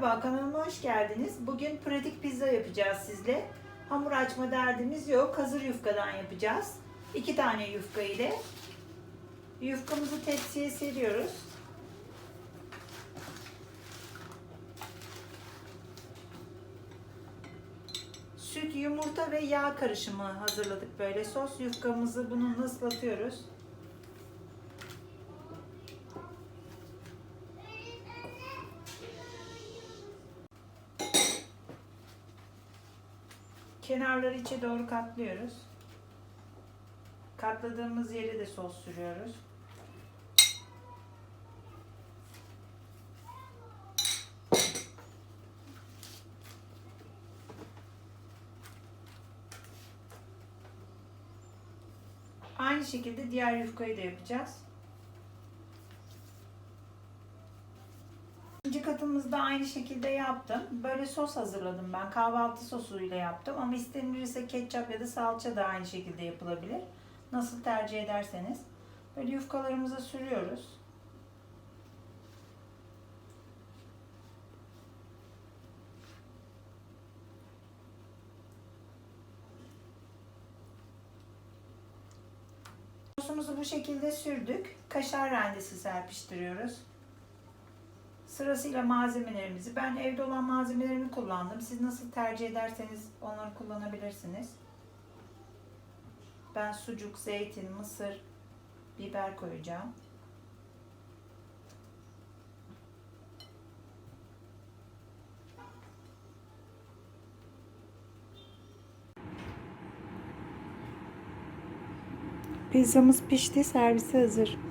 Merhaba kanalıma hoş geldiniz. Bugün pratik pizza yapacağız sizle. Hamur açma derdimiz yok. Hazır yufkadan yapacağız. İki tane yufka ile. Yufkamızı tepsiye seriyoruz. Süt, yumurta ve yağ karışımı hazırladık böyle. Sos yufkamızı bununla ıslatıyoruz. Kenarları içe doğru katlıyoruz. Katladığımız yere de sos sürüyoruz. Aynı şekilde diğer yufkayı da yapacağız. Katımızda aynı şekilde yaptım. Böyle sos hazırladım ben. Kahvaltı sosuyla yaptım. Ama istenilirse ketçap ya da salça da aynı şekilde yapılabilir. Nasıl tercih ederseniz. Böyle yufkalarımıza sürüyoruz. Sosumuzu bu şekilde sürdük. Kaşar rendesi serpiştiriyoruz. Sırasıyla malzemelerimizi, ben evde olan malzemelerimi kullandım. Siz nasıl tercih ederseniz onları kullanabilirsiniz. Ben sucuk, zeytin, mısır, biber koyacağım. Pizzamız pişti, servise hazır.